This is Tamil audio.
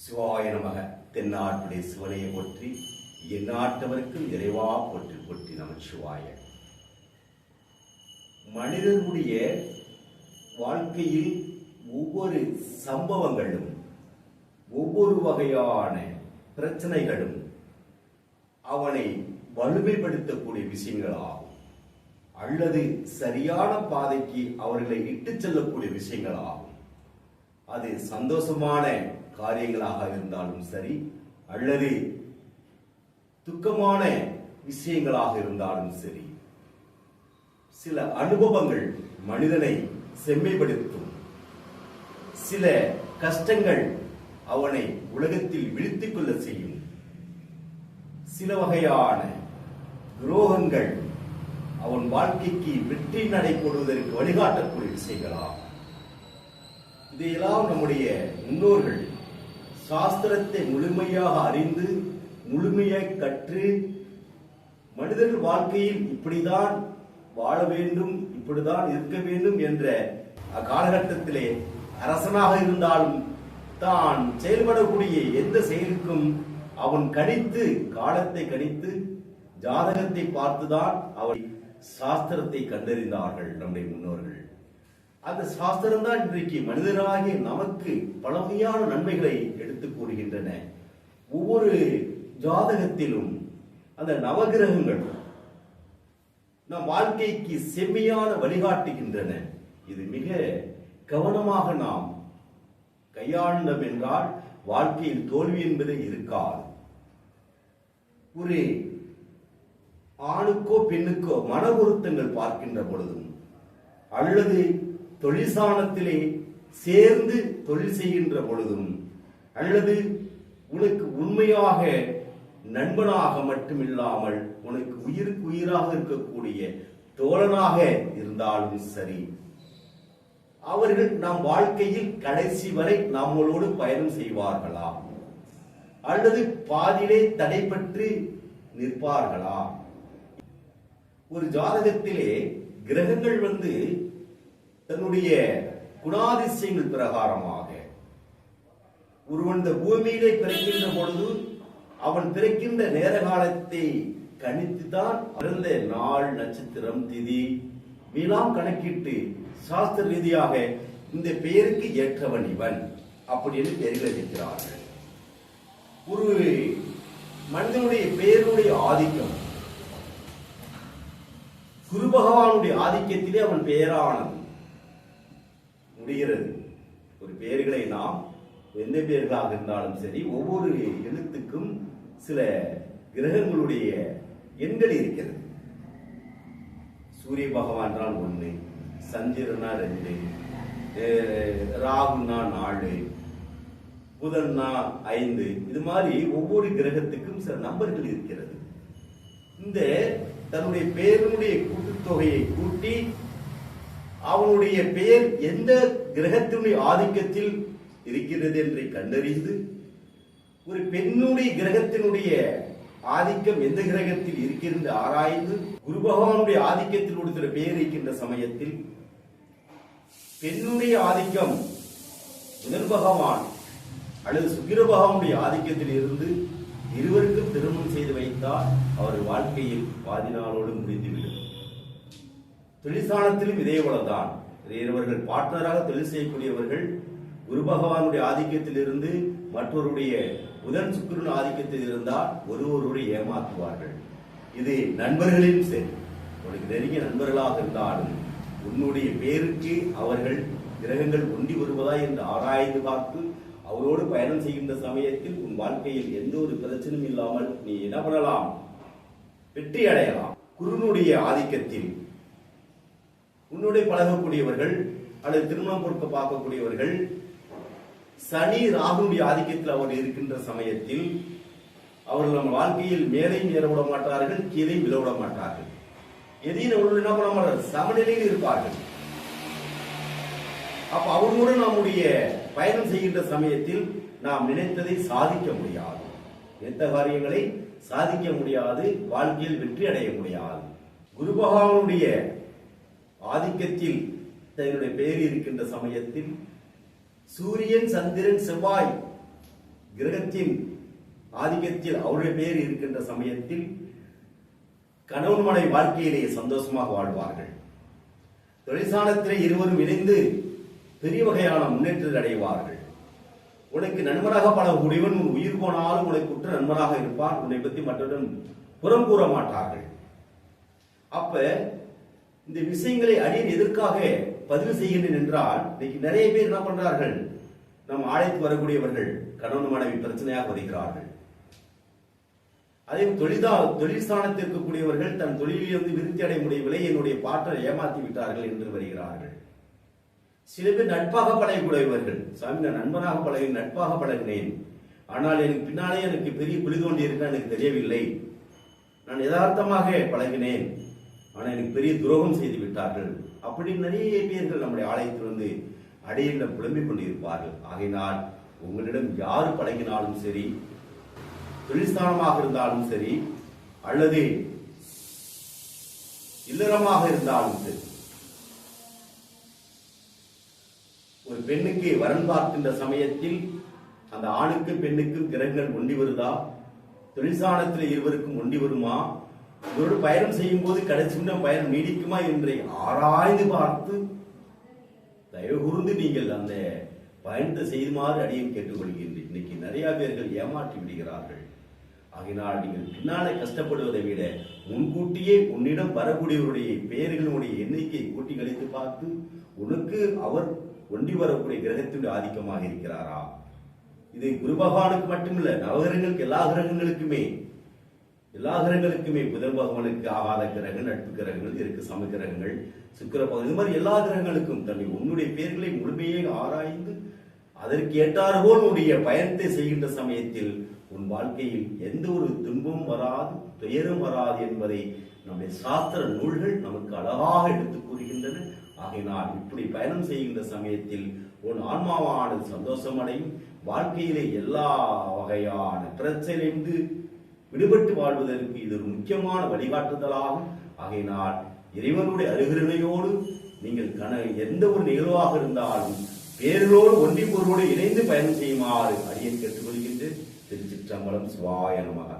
சிவாய நமக தென்னாட்டுடைய சிவனையை போற்றி எந்நாட்டவருக்கும் இறைவா போற்றி போற்றி நம சிவாய. மனிதனுடைய வாழ்க்கையில் ஒவ்வொரு சம்பவங்களும் ஒவ்வொரு வகையான பிரச்சனைகளும் அவனை வலிமைப்படுத்தக்கூடிய விஷயங்களாகும். அல்லது சரியான பாதைக்கு அவர்களை இட்டுச் செல்லக்கூடிய விஷயங்களாகும். அது சந்தோஷமான காரியங்களாக இருந்தாலும் சரி அல்லது துக்கமான விஷயங்களாக இருந்தாலும் சரி சில அனுபவங்கள் மனிதனை செம்மைப்படுத்தும். சில கஷ்டங்கள் அவனை உலகத்தில் விழித்துக் கொள்ள செய்யும். சில வகையான துரோகங்கள் அவன் வாழ்க்கைக்கு வெற்றி நடைபெறுவதற்கு வழிகாட்டக்கூடிய விஷயங்களாகும் இதையெல்லாம் நம்முடைய முன்னோர்கள் சாஸ்திரத்தை முழுமையாக அறிந்து முழுமையாக கற்று மனிதர்கள் வாழ்க்கையில் இப்படிதான் வாழ வேண்டும் இப்படிதான் இருக்க வேண்டும் என்ற அக்காலகட்டத்திலே அரசனாக இருந்தாலும் தான் செயல்படக்கூடிய எந்த செயலுக்கும் அவன் கணித்து காலத்தை கணித்து ஜாதகத்தை பார்த்துதான் அவன் சாஸ்திரத்தை கண்டறிந்தார்கள் நம்முடைய முன்னோர்கள். அந்த சாஸ்திரம் தான் இன்றைக்கு மனிதராகிய நமக்கு பல வகையான நன்மைகளை எடுத்துக் கூறுகின்றன. ஒவ்வொரு ஜாதகத்திலும் அந்த நவகிரகங்கள் நம் வாழ்க்கைக்கு செம்மையான வழிகாட்டுகின்றன. இது மிக கவனமாக நாம் கையாண்டோம் என்றால் வாழ்க்கையில் தோல்வி என்பதே இருக்காது. ஒரு ஆணுக்கோ பெண்ணுக்கோ மன பொருத்தங்கள் பார்க்கின்ற பொழுதும் அல்லது தொழிற்சானத்திலே சேர்ந்து தொழில் செய்கின்ற பொழுதும் அல்லது உனக்கு உண்மையாக நண்பனாக மட்டுமில்லாமல் உனக்கு உயிருக்கு உயிராக இருக்கக்கூடிய தோழனாக இருந்தாலும் சரி அவர்கள் நம் வாழ்க்கையில் கடைசி வரை நம்மளோடு பயணம் செய்வார்களா? அல்லது பாதியிலே தடைபற்று நிற்பார்களா? ஒரு ஜாதகத்திலே கிரகங்கள் வந்து தன்னுடைய குணாதிசயங்கள் பிரகாரமாக. ஒருவன் இந்த பூமியிலே பிறக்கின்ற பொழுது அவன் பிறக்கின்ற நேர காலத்தை கணித்துதான் பிறந்த நாள் நட்சத்திரம் திதி இவையெல்லாம் கணக்கிட்டு சாஸ்திர ரீதியாக இந்த பெயருக்கு ஏற்றவன் இவன் அப்படி என்று பெயர்கள் இருக்கிறார்கள். ஒரு மனிதனுடைய பெயருடைய ஆதிக்கம். குரு பகவானுடைய ஆதிக்கத்திலே அவன் பெயரானது. முடிகிறது. ஒரு பெயர்களை நாம் எந்த பெயர்களாக இருந்தாலும் சரி ஒவ்வொரு எழுத்துக்கும் சில கிரகங்களுடைய எண்கள் இருக்கிறது. சூரிய பகவான்னால் ஒன்று சந்திரனா ரெண்டு ராகுனா நாலு புதன்னா ஐந்து இது மாதிரி ஒவ்வொரு கிரகத்துக்கும் சில நம்பர்கள் இருக்கிறது. இந்த தன்னுடைய பெயருடைய கூட்டுத்தொகையை கூட்டி அவனுடைய பெயர் எந்த கிரகத்தினுடைய ஆதிக்கத்தில் இருக்கிறது என்று கண்டறிந்து ஒரு பெண்ணுடைய கிரகத்தினுடைய ஆதிக்கம் எந்த கிரகத்தில் இருக்கிறது ஆராய்ந்து குரு பகவானுடைய ஆதிக்கத்தில் கொடுத்த பெயர் இருக்கின்ற சமயத்தில் பெண்ணுடைய ஆதிக்கம் புதன் பகவான் அல்லது சுக்கிர பகவானுடைய ஆதிக்கத்தில் இருந்து இருவருக்கும் திருமணம் செய்து வைத்தால் அவர் வாழ்க்கையில் பாதி நாளோடு முடிந்துவிடும். தொழிற்சானத்திலும் இதே போலதான். இவர்கள் பார்ட்னராக தொழில் செய்யக்கூடியவர்கள் குரு பகவானுடைய ஆதிக்கத்தில் இருந்து மற்றவருடைய புதன் சுக்கரன் ஆதிக்கத்தில் இருந்தால் ஒருவருடைய ஏமாற்றுவார்கள். இது நண்பர்களிலும் சரி உனக்கு நெருங்கிய நண்பர்களாக இருந்தாலும் உன்னுடைய பேருக்கு அவர்கள் கிரகங்கள் ஒண்டி வருவதா என்று ஆராய்ந்து பார்த்து அவரோடு பயணம் செய்கின்ற சமயத்தில் உன் வாழ்க்கையில் எந்த ஒரு பிரச்சனையும் இல்லாமல் நீ என்ன பண்ணலாம்? வெற்றி அடையலாம். குருனுடைய ஆதிக்கத்தில் உன்னுடைய பழகக்கூடியவர்கள் அல்லது திருமணம் பொறுக்க பார்க்கக்கூடியவர்கள் சனி ராகுனுடைய ஆதிக்கத்தில் அவர் இருக்கின்ற சமயத்தில் அவர்கள் நம்ம வாழ்க்கையில் மேலையும் ஏற விட மாட்டார்கள் கீழே விழ விட மாட்டார்கள். எதையும் அவர்கள் என்ன பண்ண மாட்டார்கள் சமநிலையில் இருப்பார்கள். அப்ப அவர்களுடன் நம்முடைய பயணம் செய்கின்ற சமயத்தில் நாம் நினைத்ததை சாதிக்க முடியாது. எந்த காரியங்களை சாதிக்க முடியாது வாழ்க்கையில் வெற்றி அடைய முடியாது. குரு பகவானுடைய ஆதிக்கத்தில் தன்னுடைய பெயர் இருக்கின்ற சமயத்தில் சூரியன் சந்திரன் செவ்வாய் கிரகத்தின் ஆதிக்கத்தில் அவருடைய பேர் இருக்கின்ற சமயத்தில் கணவன் மனை சந்தோஷமாக வாழ்வார்கள். தொழிற்சாலத்திலே இருவரும் இணைந்து பெரிய வகையான முன்னேற்றத்தை அடைவார்கள். உனக்கு நண்பராக பழகக்கூடியவன் உன் உயிர் போனாலும் உனக்கு உற்ற நண்பராக இருப்பார் உன்னை பற்றி மற்றவரிடம் புறம் கூற மாட்டார்கள். அப்ப இந்த விஷயங்களை அடியன் எதற்காக பதிவு செய்கின்றேன் என்றால் இன்னைக்கு நிறைய பேர் என்ன பண்றார்கள்? நம் ஆலயத்துக்கு வரக்கூடியவர்கள் கணவன் மனைவி பிரச்சனையாக வருகிறார்கள். அதே தொழிலா தொழில் ஸ்தானத்தில் இருக்கக்கூடியவர்கள் தன் தொழிலிலிருந்து விருத்தி அடைய முடியவில்லை என்னுடைய பாட்டை ஏமாற்றி விட்டார்கள் என்று வருகிறார்கள். சில பேர் நட்பாக பழகக்கூடியவர்கள். சாமி நான் நண்பனாக பழகி நட்பாக பழகினேன். ஆனால் எனக்கு பின்னாலே எனக்கு பெரிய புலி தோண்டி இருக்க எனக்கு தெரியவில்லை. நான் யதார்த்தமாக பழகினேன். ஆனால் எனக்கு பெரிய துரோகம் செய்து விட்டார்கள். அப்படி நிறைய பேர்கள் நம்முடைய ஆலயத்திலிருந்து வந்து அடையில புலம்பிக் கொண்டிருப்பார்கள். ஆகையினால் உங்களிடம் யார் பழகினாலும் சரி தொழில்ஸ்தானமாக இருந்தாலும் சரி அல்லது இல்லறமாக இருந்தாலும் சரி ஒரு பெண்ணுக்கு வரன் பார்க்கின்ற சமயத்தில் அந்த ஆணுக்கு பெண்ணுக்கும் கிரகங்கள் ஒண்டி வருதா? தொழிற்சாலத்தில் இருவருக்கும் ஒண்டி வருமா? இவரோடு பயணம் செய்யும் போது கடைசி பயணம் நீடிக்குமா என்று ஆராய்ந்து பார்த்து தயவு கூர்ந்து நீங்கள் அந்த பயணத்தை செய்யுமாறு அடியும் கேட்டுக்கொள்கின்றேன். இன்னைக்கு நிறைய பேர்கள் ஏமாற்றி விடுகிறார்கள். ஆகினால் நீங்கள் பின்னாலே கஷ்டப்படுவதை விட முன்கூட்டியே உன்னிடம் வரக்கூடியவருடைய பெயர்களுடைய எண்ணிக்கை கூட்டி கழித்து பார்த்து உனக்கு அவர் ஒண்டி வரக்கூடிய கிரகத்தினுடைய ஆதிக்கமாக இருக்கிறாரா? இது குரு பகவானுக்கு மட்டுமில்ல நவகிரகங்களுக்கு எல்லா கிரகங்களுக்குமே. எல்லா கிரகங்களுக்குமே புதன் பகவானுக்கு ஆகாத கிரகம் நட்பு கிரகங்கள் இருக்கு சம கிரகங்கள் சுக்கர பகவான் இது மாதிரி எல்லா கிரகங்களுக்கும் தன்னை உன்னுடைய பெயர்களை முழுமையாக ஆராய்ந்து அதற்கு ஏற்றாற்போல் உன்னுடைய பயணத்தை செய்கின்ற சமயத்தில் உன் வாழ்க்கையில் எந்த ஒரு துன்பமும் வராது துயரும் வராது என்பதை நம்முடைய சாஸ்திர நூல்கள் நமக்கு அழகாக எடுத்துக் கூறுகின்றன. ஆகையினால் இப்படி பயணம் செய்கின்ற சமயத்தில் உன் ஆன்மாவானது சந்தோஷமடையும் வாழ்க்கையிலே எல்லா வகையான பிரச்சனையிலிருந்து விடுபட்டு வாழ்வதற்கு இது ஒரு முக்கியமான வழிகாட்டுதலாகும். ஆகையினால் இறைவனுடைய அருகிருணையோடு நீங்கள் கன எந்த ஒரு நிகழ்வாக இருந்தாலும் பேரோடு ஒன்றி பொருளோடு இணைந்து பயணம் செய்யுமாறு அடியேன் கேட்டுக்கொள்கின்ற திருச்சிற்றம்பலம் சிவாய நமக.